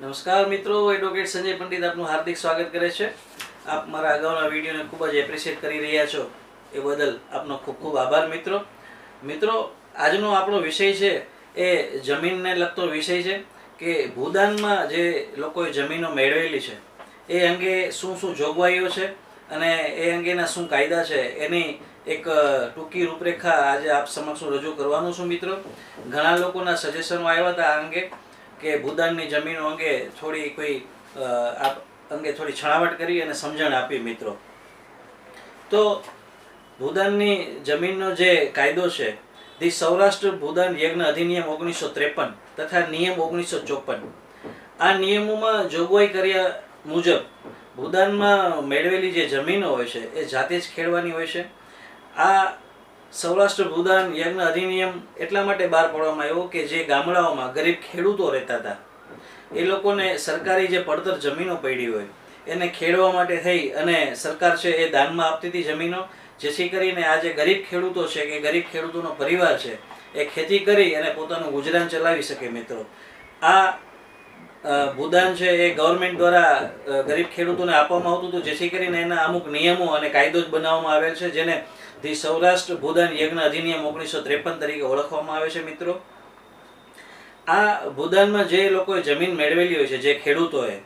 નમસ્કાર મિત્રો, એડવોકેટ સંજય પંડિત આપનું હાર્દિક સ્વાગત કરે છે. આપ મારા અગાઉના વિડીયોને ખૂબ જ એપ્રિશિએટ કરી રહ્યા છો. એ બદલ આપનો ખૂબ ખૂબ આભાર મિત્રો. મિત્રો, આજનો આપણો વિષય છે એ જમીનને લગતો વિષય છે કે ભૂદાનમાં જે લોકોએ જમીનો મેળવેલી છે, એ અંગે શું શું જોગવાઈઓ છે અને એ અંગેના શું કાયદા છે, એની એક ટૂંકી રૂપરેખા આજે આપ સમક્ષ રજૂ કરવાનું છું મિત્રો. ઘણા લોકોના સજેશનો આવ્યા હતા આ અંગે. કે ભૂદાનની જમીનો અંગે થોડી કોઈ અંગે થોડી છણાવટ કરી અને સમજણ આપી મિત્રો. તો ભૂદાનની જમીનનો જે કાયદો છે, ધી સૌરાષ્ટ્ર ભૂદાન યજ્ઞ અધિનિયમ ઓગણીસો ત્રેપન તથા નિયમ ઓગણીસો ચોપન. આ નિયમોમાં જોગવાઈ કર્યા મુજબ ભૂદાનમાં મેળવેલી જે જમીનો હોય છે, એ જાતે જ ખેડવાની હોય છે. આ સૌરાષ્ટ્ર ભૂદાન યજ્ઞ અધિનિયમ એટલા માટે બહાર પાડવામાં આવ્યો કે જે ગામડાઓમાં ગરીબ ખેડૂતો રહેતા હતા. એ લોકોને સરકારી જે પડતર જમીનો પડી હોય, એને ખેડવા માટે થઈ અને સરકાર છે એ દાનમાં આપતી હતી જમીનો, જેથી કરીને આ જે ગરીબ ખેડૂતો છે કે ગરીબ ખેડૂતોનો પરિવાર છે, એ ખેતી કરી અને પોતાનું ગુજરાન ચલાવી શકે મિત્રો. આ ભૂદાન છે એ ગવર્મેન્ટ દ્વારા ગરીબ ખેડૂતોને આપવામાં આવતું હતું, જેથી કરીને એના અમુક નિયમો અને કાયદો જ બનાવવામાં આવેલ છે, જેને ધી સૌરાષ્ટ્ર ભૂદાન યજ્ઞ અધિનિયમ ઓગણીસો ત્રેપન તરીકે ઓળખવામાં આવે છે, મિત્રો. આ ભૂદાનમાં જે લોકોએ જમીન મેળવેલી હોય છે, જે ખેડૂતોએ,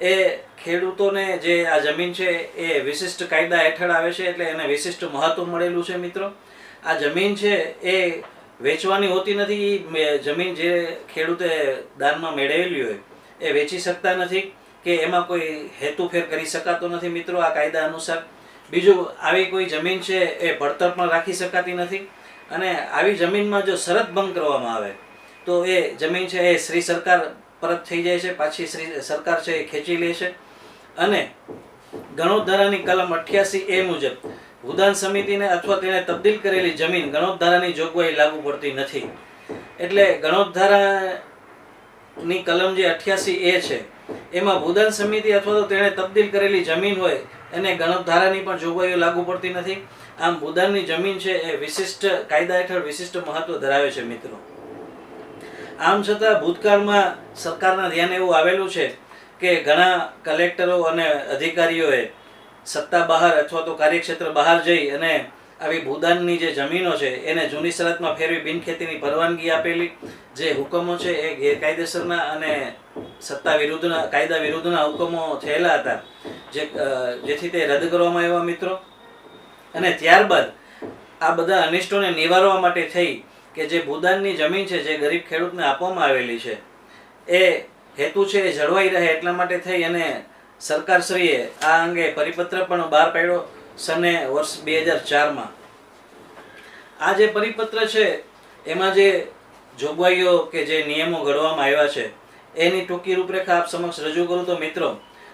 એ ખેડૂતોને જે આ જમીન છે, એ વિશિષ્ટ કાયદા હેઠળ આવે છે, એટલે એને વિશિષ્ટ મહત્વ મળેલું છે, મિત્રો. આ જમીન છે, એ વેચવાની હોતી નથી જમીન જે ખેડૂતે દાનમાં મેળવેલી હોય, એ વેચી શકતા નથી, કે એમાં કોઈ હેતુફેર કરી શકાતો નથી, મિત્રો, આ કાયદા અનુસાર. બીજું આવી કોઈ જમીન છે એ પડતર પણ રાખી શકાતી નથી. અને આવી જમીનમાં જો શરત ભંગ કરવામાં આવે, તો એ જમીન છે એ શ્રી સરકાર પરત થઈ જાય છે, પાછી શ્રી સરકાર છે એ ખેંચી લે છે. અને ગણોદધારાની કલમ અઠ્યાસી એ મુજબ ઉદાન સમિતિને અથવા તેને તબદીલ કરેલી જમીન ગણોદધારાની જોગવાઈ લાગુ પડતી નથી. એટલે ગણોદધારાની કલમ જે અઠ્યાસી એ છે, એમાં ભૂદાન સમિતિ અથવા તો તેણે તબદીલ કરેલી જમીન હોય એને ગણોદધારાની પણ જોગવાઈઓ લાગુ પડતી નથી. આમ ભૂદાનની જમીન છે એ વિશિષ્ટ કાયદા હેઠળ વિશિષ્ટ મહત્વ ધરાવે છે, મિત્રો. આમ છતાં ભૂતકાળમાં સરકારના ધ્યાને એવું આવેલું છે કે ઘણા કલેક્ટરો અને અધિકારીઓએ સત્તા બહાર અથવા તો કાર્યક્ષેત્ર બહાર જઈ અને આવી ભૂદાનની જે જમીનો છે, એને જૂની શરતમાં ફેરવી બિનખેતીની પરવાનગી આપેલી. જે હુકમો છે, એ ગેરકાયદેસરના અને સત્તા વિરુદ્ધના, કાયદા વિરુદ્ધના હુકમો થયેલા હતા. જે જેથી તે રદ કરવામાં આવ્યા મિત્રો. અને ત્યારબાદ આ બધા અનિષ્ટોને નિવારવા માટે થઈ કે જે ભૂદાનની જમીન છે, જે ગરીબ ખેડૂતને આપવામાં આવેલી છે, એ હેતુ છે, એ જળવાઈ રહે એટલા માટે થઈ અને સરકારશ્રીએ આ અંગે પરિપત્ર પણ બહાર પાડ્યો. સને વર્ષ બે હજાર ચારમાં. આ જે પરિપત્ર છે, એમાં જે જોગવાઈઓ કે જે નિયમો ઘડવામાં આવ્યા છે, એની ટૂંકી રૂપરેખા આપ સમક્ષ રજૂ કરું તો મિત્રો,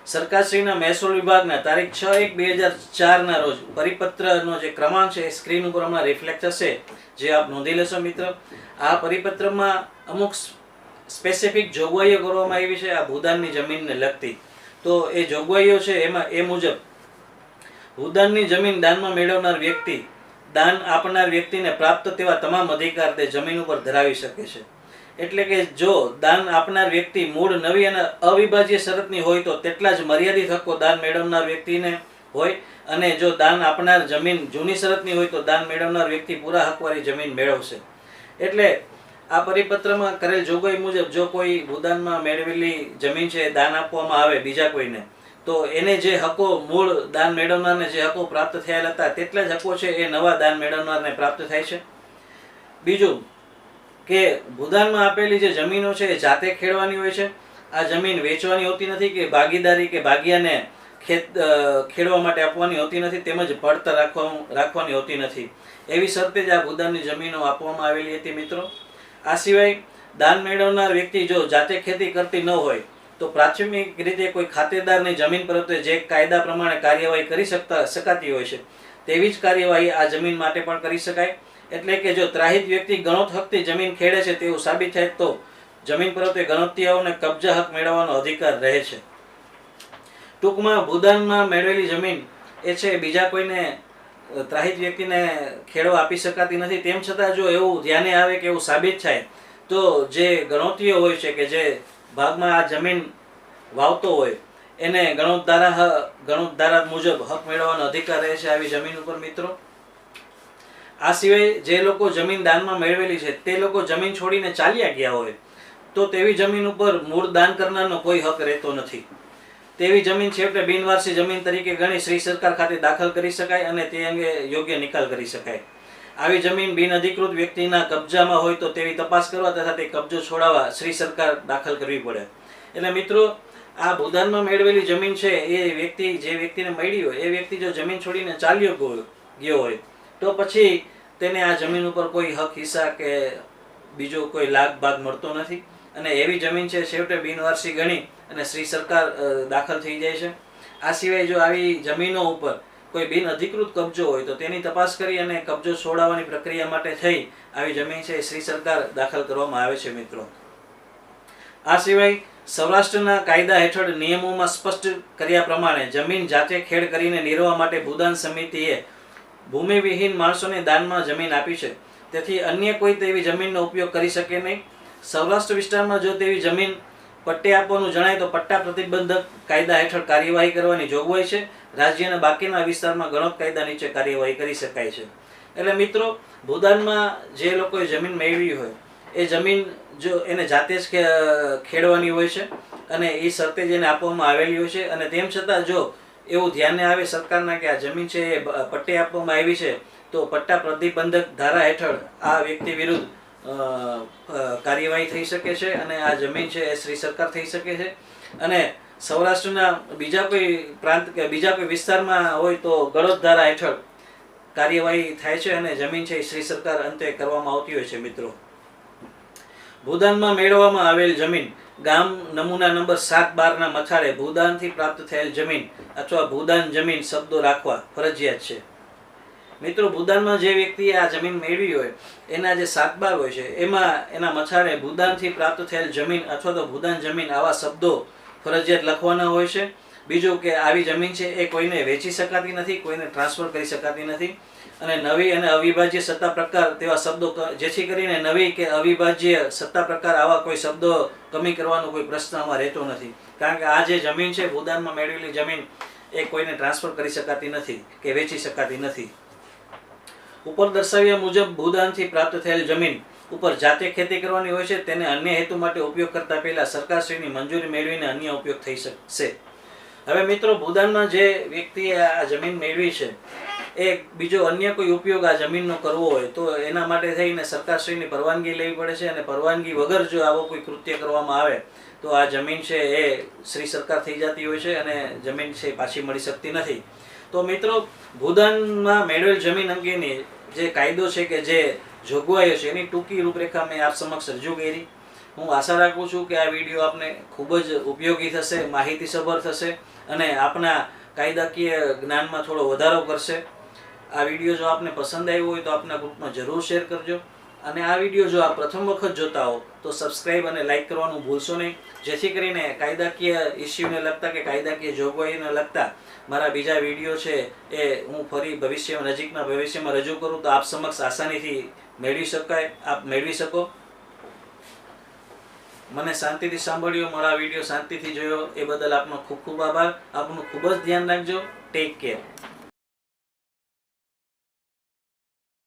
સરકારશ્રીના મહેસૂલ વિભાગના તારીખ છ એક બે હજાર ચારના રોજ પરિપત્રનો જે ક્રમાંક છે, એ સ્ક્રીન ઉપર હમણાં રિફ્લેક્ટ થશે. જે આપ નોંધી લેશો મિત્ર. આ પરિપત્રમાં અમુક સ્પેસિફિક જોગવાઈઓ કરવામાં આવી છે, આ ભૂદાનની જમીનને લગતી. તો એ જોગવાઈઓ છે, એમાં, એ મુજબ ભૂદાનની જમીન દાનમાં મેળવનાર વ્યક્તિ દાન આપનાર વ્યક્તિને પ્રાપ્ત તેવા તમામ અધિકાર તે જમીન ઉપર ધરાવી શકે છે. એટલે કે જો દાન આપનાર વ્યક્તિ મૂળ નવી અને અવિભાજ્ય શરતની હોય તો તેટલા જ મર્યાદિત હક્કો દાન મેળવનાર વ્યક્તિને હોય અને જો દાન આપનાર જમીન જૂની શરતની હોય તો દાન મેળવનાર વ્યક્તિ પૂરા હકવાળી જમીન મેળવશે. એટલે આ પરિપત્રમાં કરેલ જોગવાઈ મુજબ જો કોઈ ભૂદાનમાં મેળવેલી જમીન છે દાન આપવામાં આવે બીજા કોઈને તો એને જે હકો મૂળ દાન મેળવનારને જે હકો પ્રાપ્ત થયેલા હતા, તેટલા જ હકો છે એ નવા દાન મેળવનારને પ્રાપ્ત થાય છે. બીજું કે ભૂદાનમાં આપેલી જે જમીનો છે એ જાતે ખેડવાની હોય છે. આ જમીન વેચવાની હોતી નથી કે ભાગીદારી કે ભાગિયાને ખેત ખેડવા માટે આપવાની હોતી નથી, તેમજ પડતર રાખવા, રાખવાની હોતી નથી. એવી શરતે જ આ ભૂદાનની જમીનો આપવામાં આવેલી હતી મિત્રો. આ સિવાય દાન મેળવનાર વ્યક્તિ જો જાતે ખેતી કરતી ન હોય તો પ્રાથમિક રીતે કોઈ ખાતેદારની જમીન પ્રત્યે જે કાયદા પ્રમાણે કાર્યવાહી કરી શકતા શકાતી હોય છે, તેવી જ કાર્યવાહી આ જમીન માટે પણ કરી શકાય. એટલે કે જો ત્રાહિત વ્યક્તિ ગણોત હકથી જમીન ખેડે છે તેવું સાબિત થાય તો જમીન પ્રત્યે ગણોતિયાઓને કબજા હક મેળવવાનો અધિકાર રહે છે. ટૂંકમાં ભૂદાનમાં મેળવેલી જમીન એ છે બીજા કોઈને ત્રાહિત વ્યક્તિને ખેડવા આપી શકાતી નથી. તેમ છતાં જો એવું ધ્યાને આવે કે એવું સાબિત થાય, તો જે ગણોતીઓ હોય છે કે જે ભાગમાં આ જમીન વાવતો હોય, એને ગણોતધારા હ- ગણોતધારા મુજબ હક મેળવવાનો અધિકાર રહે છે આવી જમીન ઉપર, મિત્રો. આ સિવાય જે લોકો જમીન દાનમાં મેળવેલી છે, તે લોકો જમીન છોડીને ચાલ્યા ગયા હોય, તો તેવી જમીન ઉપર મૂળ દાન કરનારનો કોઈ હક રહેતો નથી. તેવી જમીન છેવટે બિનવારસી જમીન તરીકે ગણી શ્રી સરકાર ખાતે દાખલ કરી શકાય અને તે અંગે યોગ્ય નિકાલ કરી શકાય. આવી જમીન બિનઅધિકૃત વ્યક્તિના કબજામાં હોય તો તેવી તપાસ કરવા તથા તે કબજો છોડાવવા શ્રી સરકાર દાખલ કરવી પડે. એટલે મિત્રો, આ ભૂદાનમાં મેળવેલી જમીન છે, એ વ્યક્તિ, જે વ્યક્તિને મળી હોય, એ વ્યક્તિ જો જમીન છોડીને ચાલ્યો ગયો ગયો હોય, તો પછી તેને આ જમીન ઉપર કોઈ હક હિસ્સા કે બીજો કોઈ લાભ ભાગ મળતો નથી. અને એવી જમીન છે, છેવટે બિનવારસી ગણી અને શ્રી સરકાર દાખલ થઈ જાય છે. આ સિવાય જો આવી જમીનો ઉપર કોઈ બિન અધિકૃત કબજો હોય તો તેની તપાસ કરી અને કબજો છોડાવવાની પ્રક્રિયા માટે થઈ આવી જમીન છે શ્રી સરકાર દાખલ કરવામાં આવે છે, મિત્રો. આ સિવાય સૌરાષ્ટ્રના કાયદા હેઠળ નિયમોમાં સ્પષ્ટ કર્યા પ્રમાણે જમીન જાતે ખેડ કરીને નિરવા માટે ભૂદાન સમિતિએ ભૂમિવિહીન માણસોને દાનમાં જમીન આપી છે. તેથી અન્ય કોઈ તેવી જમીનનો ઉપયોગ કરી શકે નહીં. સૌરાષ્ટ્ર વિસ્તારમાં જો તેવી જમીન પટ્ટે આપવાનું જણાય તો પટ્ટા પ્રતિબંધક કાયદા હેઠળ કાર્યવાહી કરવાની જોગવાઈ છે. રાજ્યના બાકીના વિસ્તારમાં ગણોત કાયદા નીચે કાર્યવાહી કરી શકાય છે. એટલે મિત્રો, ભૂદાનમાં જે લોકોએ જમીન મેળવી હોય, એ જમીન જો એને જાતે જ ખેડવાની હોય છે અને એ શરતે એને આપવામાં આવેલી હોય છે. અને તેમ છતાં જો એવું ધ્યાને આવે સરકારના કે આ જમીન છે એ પટ્ટે આપવામાં આવી છે, તો પટ્ટા પ્રતિબંધક ધારા હેઠળ આ વ્યક્તિ વિરુદ્ધ કાર્યવાહી થઈ શકે છે અને આ જમીન છે એ શ્રી સરકાર થઈ શકે છે. અને સૌરાષ્ટ્રના બીજા કોઈ પ્રાંત કે બીજા કોઈ વિસ્તારમાં હોય તો ગળોદ ધારા હેઠળ કાર્યવાહી થાય છે અને જમીન છે એ શ્રી સરકાર અંતે કરવામાં આવતી હોય છે મિત્રો. ભૂદાનમાં મેળવવામાં આવેલ જમીન ગામ નમૂના નંબર સાત બારના મથાળે ભૂદાનથી પ્રાપ્ત થયેલ જમીન અથવા ભૂદાન જમીન શબ્દો રાખવા ફરજિયાત છે. મિત્રો, ભૂદાનમાં જે વ્યક્તિએ આ જમીન મેળવી હોય, એના જે સાત બાર હોય છે, એમાં એના મથાળે ભૂદાનથી પ્રાપ્ત થયેલ જમીન અથવા તો ભૂદાન જમીન આવા શબ્દો ફરજિયાત લખવાના હોય છે. બીજું કે આવી જમીન છે, એ કોઈને વેચી શકાતી નથી, કોઈને ટ્રાન્સફર કરી શકાતી નથી. અને નવી અને અવિભાજ્ય સત્તા પ્રકાર તેવા શબ્દો જેથી કરીને નવી કે અવિભાજ્ય સત્તા પ્રકાર આવા કોઈ શબ્દો કમી કરવાનો કોઈ પ્રશ્ન આમાં રહેતો નથી. કારણ કે આ જે જમીન છે, ભૂદાનમાં મેળવેલી જમીન, એ કોઈને ટ્રાન્સફર કરી શકાતી નથી કે વેચી શકાતી નથી. ઉપર દર્શાવ્યા મુજબ ભૂદાનથી પ્રાપ્ત થયેલ જમીન ઉપર જાતે ખેતી કરવાની હોય છે, તેને અન્ય હેતુ માટે ઉપયોગ કરતા પહેલા સરકારશ્રીની મંજૂરી મેળવીને અન્ય ઉપયોગ થઈ શકશે. હવે મિત્રો, ભૂદાનમાં જે વ્યક્તિએ આ જમીન મેળવી છે, એ બીજો અન્ય કોઈ ઉપયોગ આ જમીનનો કરવો હોય, તો એના માટે થઈને સરકારશ્રીની પરવાનગી લેવી પડે છે અને પરવાનગી વગર જો આવો કોઈ કૃત્ય કરવામાં આવે, તો આ જમીન છે એ શ્રી સરકાર થઈ જતી હોય છે અને જમીન છે પાછી મળી શકતી નથી. તો મિત્રો, ભૂદાનમાં મેળવેલ જમીન અંગેની જે કાયદો છે કે જે જોગવાઈઓ છે, એની ટૂંકી રૂપરેખા મેં આપ સમક્ષ રજૂ કરી. હું આશા રાખું છું કે આ વીડિયો આપને ખૂબ જ ઉપયોગી થશે, માહિતીસભર થશે અને આપના કાયદાકીય જ્ઞાનમાં થોડો વધારો કરશે. આ વીડિયો જો આપને પસંદ આવ્યો હોય તો આપના ગ્રુપમાં જરૂર શેર કરજો. અને આ વીડિયો જો આપ પ્રથમ વખત જોતા હો, તો સબસ્ક્રાઇબ અને લાઇક કરવાનું ભૂલશો નહીં. જેથી કરીને કાયદાકીય ઇસ્યુને લગતા કે કાયદાકીય જોગવાઈને લગતા મારા બીજા વીડિયો છે એ હું ફરી ભવિષ્યમાં, નજીકના ભવિષ્યમાં રજૂ કરું, તો આપ સમક્ષ આસાનીથી મેળવી શકાય, આપ મેળવી શકો. મને શાંતિથી સાંભળ્યો, મારા વીડિયો શાંતિથી જોયો, એ બદલ આપનો ખૂબ ખૂબ આભાર. આપનું ખૂબ જ ધ્યાન રાખજો. Take care